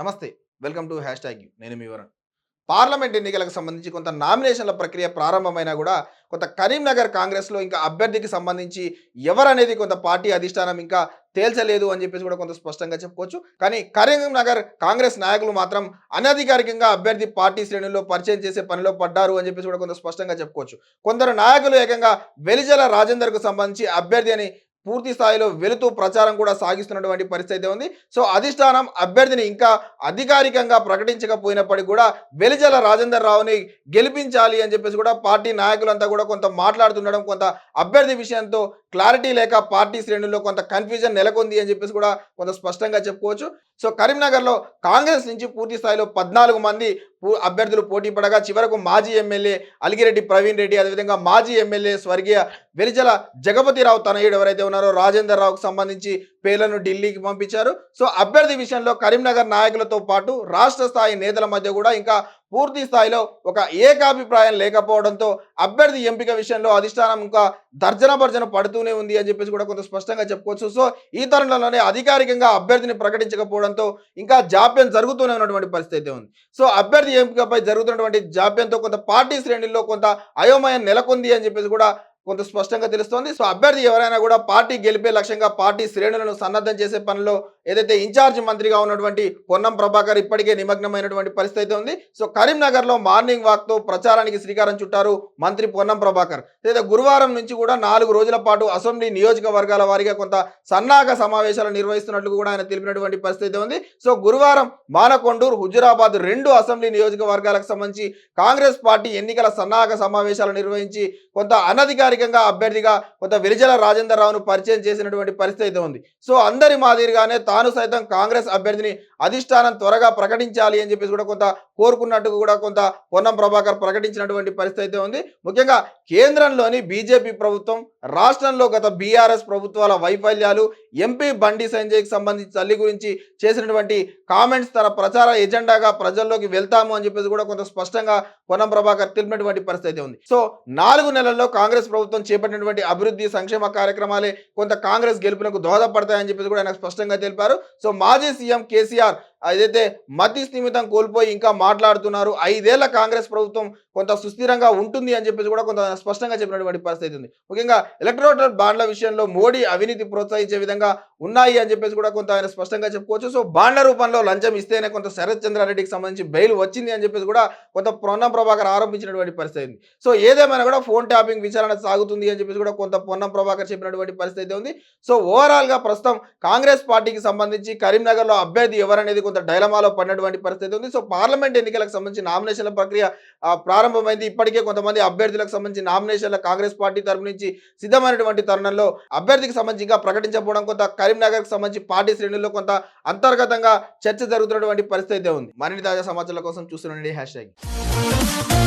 నమస్తే welcome to hash tag నేను మీ Varun. Parliament ఎన్నికలకు సంబంధించి కొంత నామినేషన్ల ప్రక్రియ ప్రారంభమైనా కూడా కొంత కరీంనగర్ కాంగ్రెస్లో ఇంకా అభ్యర్థికి సంబంధించి ఎవరనేది కొంత పార్టీ అధిష్టానం ఇంకా తేల్చలేదు అని చెప్పేసి కూడా కొంత స్పష్టంగా చెప్పుకోవచ్చు. కానీ కరీంనగర్ కాంగ్రెస్ నాయకులు మాత్రం అనధికారికంగా అభ్యర్థి పార్టీ శ్రేణుల్లో పరిచయం చేసే పనిలో పడ్డారు అని చెప్పేసి కూడా కొంత స్పష్టంగా చెప్పుకోవచ్చు. కొందరు నాయకులు ఏకంగా వెలిజల రాజేందర్కు సంబంధించి అభ్యర్థి అని పూర్తి స్థాయిలో వెళుతూ ప్రచారం కూడా సాగిస్తున్నటువంటి పరిస్థితి ఉంది. సో అధిష్టానం అభ్యర్థిని ఇంకా అధికారికంగా ప్రకటించకపోయినప్పటికీ కూడా వెలిజల రాజేందర్ రావుని గెలిపించాలి అని చెప్పేసి కూడా పార్టీ నాయకులంతా కూడా కొంత మాట్లాడుతుండడం కొంత అభ్యర్థి విషయంతో క్లారిటీ లేక పార్టీ శ్రేణుల్లో కొంత కన్ఫ్యూజన్ నెలకొంది అని చెప్పేసి కూడా కొంత స్పష్టంగా చెప్పుకోవచ్చు. సో కరీంనగర్లో కాంగ్రెస్ నుంచి పూర్తి స్థాయిలో పద్నాలుగు మంది అభ్యర్థులు పోటీ పడగా చివరకు మాజీ ఎమ్మెల్యే అలిగిరెడ్డి ప్రవీణ్ రెడ్డి అదేవిధంగా మాజీ ఎమ్మెల్యే స్వర్గీయ వెలిజల జగపతిరావు తనయుడు ఎవరైతే ఉన్నారో రాజేందర్ రావుకు సంబంధించి పేర్లను ఢిల్లీకి పంపించారు. సో అభ్యర్థి విషయంలో కరీంనగర్ నాయకులతో పాటు రాష్ట్ర స్థాయి నేతల మధ్య కూడా ఇంకా పూర్తి స్థాయిలో ఒక ఏకాభిప్రాయం లేకపోవడంతో అభ్యర్థి ఎంపిక విషయంలో అధిష్టానం ఇంకా దర్జన భర్జన పడుతూనే ఉంది అని చెప్పేసి కూడా కొంత స్పష్టంగా చెప్పుకోవచ్చు. సో ఈ తరుణంలోనే అధికారికంగా అభ్యర్థిని ప్రకటించకపోవడంతో ఇంకా జాప్యం జరుగుతూనే ఉన్నటువంటి పరిస్థితి ఉంది. సో అభ్యర్థి ఎంపికపై జరుగుతున్నటువంటి జాప్యంతో కొంత పార్టీ శ్రేణుల్లో కొంత అయోమయం నెలకొంది అని చెప్పేసి కూడా కొంత స్పష్టంగా తెలుస్తోంది. సో అభ్యర్థి ఎవరైనా కూడా పార్టీ గెలిపే లక్ష్యంగా పార్టీ శ్రేణులను సన్నద్ధం చేసే పనిలో ఏదైతే ఇన్ఛార్జ్ మంత్రిగా ఉన్నటువంటి పొన్నం ప్రభాకర్ ఇప్పటికే నిమగ్నమైనటువంటి పరిస్థితి అయితే ఉంది. సో కరీంనగర్లో మార్నింగ్ వాక్తో ప్రచారానికి శ్రీకారం చుట్టారు మంత్రి పొన్నం ప్రభాకర్. లేదా గురువారం నుంచి కూడా నాలుగు రోజుల పాటు అసెంబ్లీ నియోజకవర్గాల వారీగా కొంత సన్నాహక సమావేశాలు నిర్వహిస్తున్నట్లు కూడా ఆయన తెలిపినటువంటి పరిస్థితి అయితే ఉంది. సో గురువారం మానకొండూరు హుజురాబాద్ రెండు అసెంబ్లీ నియోజకవర్గాలకు సంబంధించి కాంగ్రెస్ పార్టీ ఎన్నికల సన్నాహక సమావేశాలు నిర్వహించి కొంత అనధికారికంగా అభ్యర్థిగా కొంత విరిజల రాజేందర్ రావును పరిచయం చేసినటువంటి పరిస్థితి అయితే ఉంది. సో అందరి మాదిరిగానే తాను సైతం కాంగ్రెస్ అభ్యర్థిని అధిష్టానం త్వరగా ప్రకటించాలి అని చెప్పేసి కూడా కొంత కోరుకున్నట్టు కూడా కొంత పొన్నం ప్రభాకర్ ప్రకటించినటువంటి పరిస్థితి అయితే ఉంది. ముఖ్యంగా కేంద్రంలోని బీజేపీ ప్రభుత్వం రాష్ట్రంలో గత బీఆర్ఎస్ ప్రభుత్వాల వైఫల్యాలు ఎంపీ బండి సంజయ్కి సంబంధించి తల్లి గురించి చేసినటువంటి కామెంట్స్ తన ప్రచార ఎజెండాగా ప్రజల్లోకి వెళ్తాము అని చెప్పేసి కూడా కొంత స్పష్టంగా పొన్నం ప్రభాకర్ తెలిపినటువంటి పరిస్థితి అయితే ఉంది. సో నాలుగు నెలల్లో కాంగ్రెస్ ప్రభుత్వం ప్రభుత్వం చేపట్టినటువంటి అభివృద్ధి సంక్షేమ కార్యక్రమాలే కొంత కాంగ్రెస్ గెలుపునకు దోహదపడతాయని చెప్పేసి కూడా ఆయన స్పష్టంగా తెలిపారు. సో మాజీ సీఎం కేసీఆర్ ఏదైతే మతి స్థిమితం కోల్పోయి ఇంకా మాట్లాడుతున్నారు ఐదేళ్ళ కాంగ్రెస్ ప్రభుత్వం కొంత సుస్థిరంగా ఉంటుంది అని చెప్పేసి కూడా కొంత స్పష్టంగా చెప్పినటువంటి పరిస్థితి ఉంది. ముఖ్యంగా ఎలక్ట్రోటల్ బాండ్ల విషయంలో మోడీ అవినీతి ప్రోత్సహించే విధంగా ఉన్నాయి అని చెప్పేసి కూడా కొంత ఆయన స్పష్టంగా చెప్పుకోవచ్చు. సో బాండ్ల రూపంలో లంచం ఇస్తేనే కొంత శరత్ చంద్రారెడ్డికి సంబంధించి బెయిల్ వచ్చింది అని చెప్పేసి కూడా కొంత ప్రొన్నం ప్రభాకర్ ఆరోపించినటువంటి పరిస్థితి సో ఏదేమైనా కూడా ఫోన్ ట్యాపింగ్ విచారణ సాగుతుంది అని చెప్పేసి కూడా కొంత పొన్నం ప్రభాకర్ చెప్పినటువంటి పరిస్థితి అయితే ఉంది. సో ఓవరాల్గా ప్రస్తుతం కాంగ్రెస్ పార్టీకి సంబంధించి కరీంనగర్లో అభ్యర్థి ఎవరనేది కొంత డైలమాలో పడినటువంటి పరిస్థితి ఉంది. సో పార్లమెంట్ ఎన్నికలకు సంబంధించి నామినేషన్ల ప్రక్రియ ప్రారంభమైంది. ఇప్పటికే కొంతమంది అభ్యర్థులకు సంబంధించి నామినేషన్ల కాంగ్రెస్ పార్టీ తరపు నుంచి సిద్ధమైనటువంటి తరుణంలో అభ్యర్థికి సంబంధించి ఇంకా ప్రకటించకపోవడం కొంత కరీంనగర్కి సంబంధించి పార్టీ శ్రేణుల్లో కొంత అంతర్గతంగా చర్చ జరుగుతున్నటువంటి పరిస్థితి అయితే ఉంది. మరిన్ని తాజా సమాచారాల కోసం చూస్తుండండి హ్యాష్ ట్యాగ్.